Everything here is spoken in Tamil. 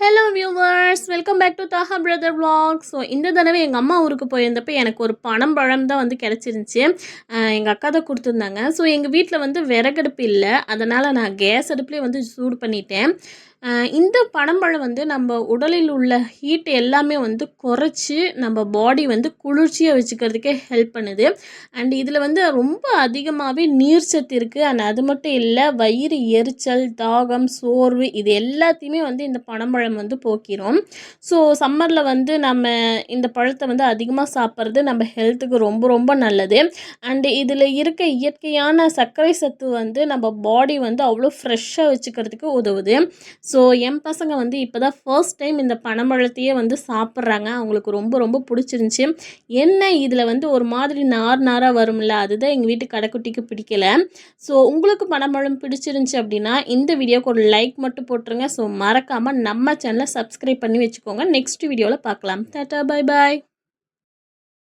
Hello viewers welcome back to Taha brother vlog. So இந்த தடவை எங்கள் அம்மா ஊருக்கு போயிருந்தப்போ எனக்கு ஒரு பனம்பழம் தான் வந்து கிடச்சிருந்துச்சி. எங்கள் அக்கா தான் கொடுத்துருந்தாங்க. ஸோ எங்கள் வீட்டில் வந்து விறகடுப்பு இல்லை. அதனால் நான் கேஸ் அடுப்புலேயே வந்து சூடு பண்ணிட்டேன். இந்த பனம்பழம் வந்து நம்ம உடலில் உள்ள ஹீட் எல்லாமே வந்து குறைச்சி நம்ம பாடி வந்து குளிர்ச்சியாக வச்சுக்கிறதுக்கே ஹெல்ப் பண்ணுது. அண்ட் இதில் வந்து ரொம்ப அதிகமாகவே நீர் சத்து இருக்குது அண்ட் அது மட்டும் இல்லை வயிறு எரிச்சல் தாகம் சோர்வு இது எல்லாத்தையுமே வந்து இந்த பனம்பழம் வந்து போக்கிறோம் ஸோ சம்மரில் வந்து நம்ம இந்த பழத்தை வந்து அதிகமாக சாப்பிட்றது நம்ம ஹெல்த்துக்கு ரொம்ப ரொம்ப நல்லது. அண்டு இதில் இருக்க இயற்கையான சர்க்கரை சத்து வந்து நம்ம பாடி வந்து அவ்வளோ ஃப்ரெஷ்ஷாக வச்சுக்கிறதுக்கு உதவுது. ஸோ ஸோ என் பசங்க வந்து இப்போ தான் ஃபர்ஸ்ட் டைம் இந்த பனம்பழத்தையே வந்து சாப்பிட்றாங்க. அவங்களுக்கு ரொம்ப ரொம்ப பிடிச்சிருந்துச்சி. என்ன இதில் வந்து ஒரு மாதிரி நார் நாராக வரும்ல? அதுதான் எங்கள் வீட்டு கடைக்குட்டிக்கு பிடிக்கல. ஸோ உங்களுக்கு பனம்பழம் பிடிச்சிருந்துச்சி அப்படின்னா இந்த வீடியோக்கு ஒரு லைக் மட்டும் போட்டுருங்க. ஸோ மறக்காமல் நம்ம சேனலை சப்ஸ்கிரைப் பண்ணி வச்சுக்கோங்க. நெக்ஸ்ட் வீடியோவில் பார்க்கலாம். Tata bye bye